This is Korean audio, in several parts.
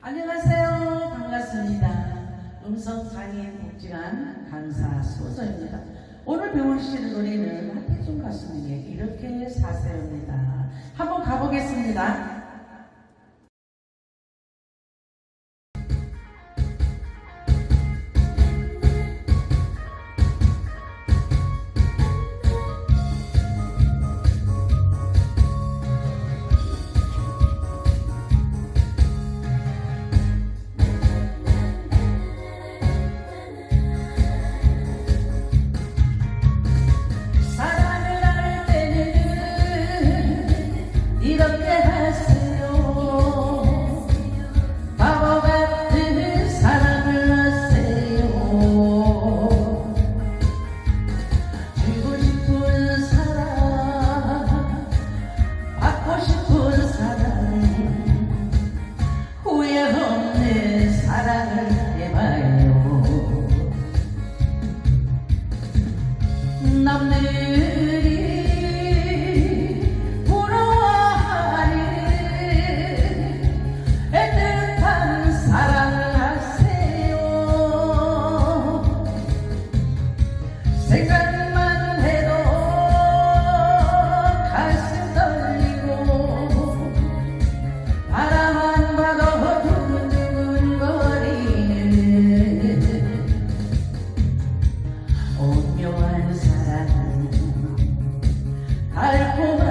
안녕하세요. 반갑습니다. 음성 장애인 복지관 강사 소서입니다. 오늘 배우실 노래는 한태중 가수님의 이렇게 사세요. 한번 가보겠습니다. 사랑해 달콤한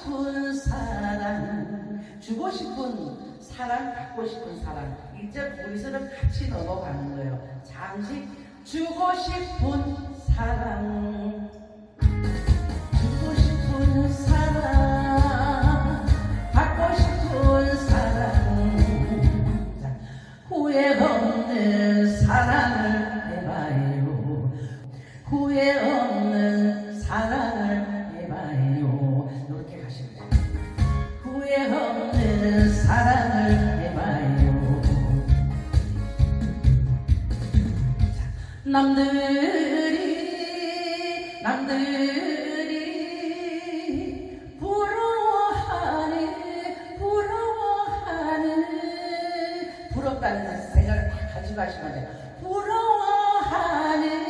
싶은 사랑, 주고 싶은 사랑, 갖고 싶은 사랑. 이제 거기서는 같이 넘어가는 거예요. 잠시 주고 싶은 사랑. 남들이 남들이 부러워하는 부러워하는 부럽다는 생각을 다 가지고 하시면 돼요. 부러워하는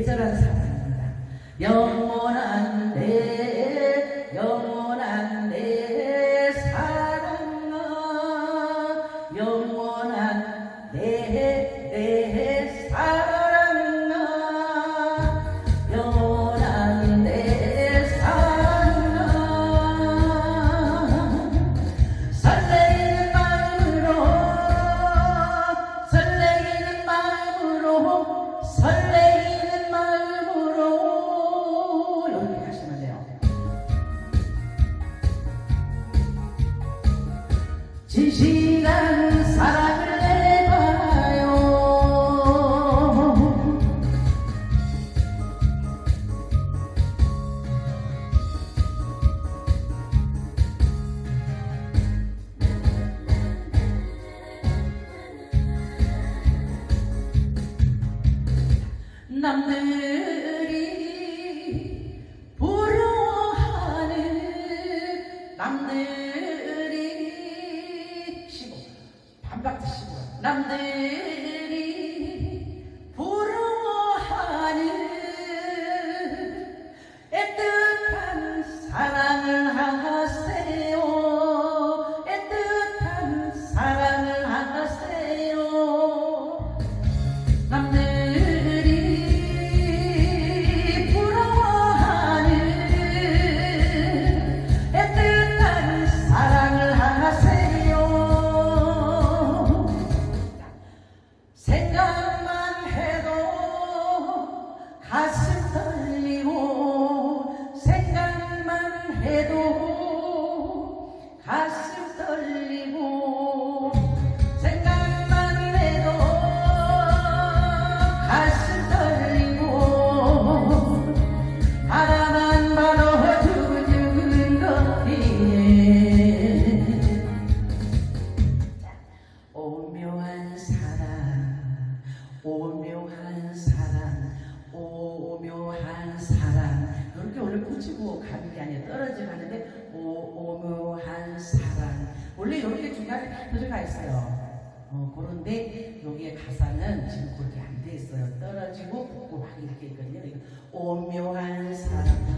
애절한 사랑입니다. 영 진실한 사랑을 내봐요. 남들 it 있어요. 어, 그런데 여기에 가사는 지금 그렇게 안 돼 있어요. 떨어지고 붙고 막 이렇게 있거든요. 오묘한 사람.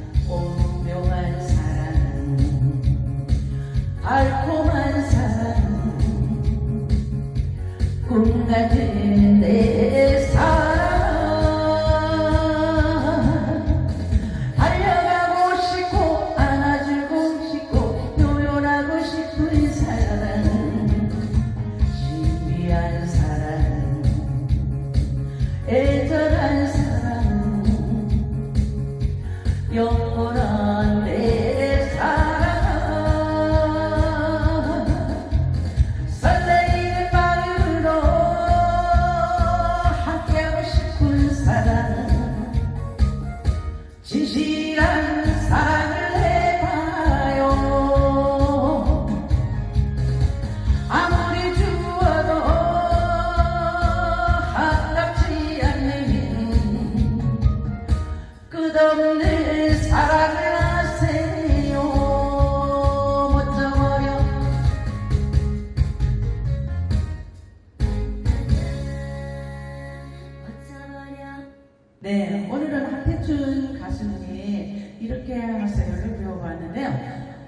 네, 오늘은 한태춘 가수님이 이렇게 하세요를 배워봤는데요.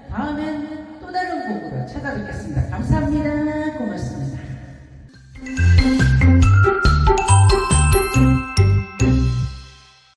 다음엔 또 다른 곡으로 찾아뵙겠습니다. 감사합니다. 고맙습니다.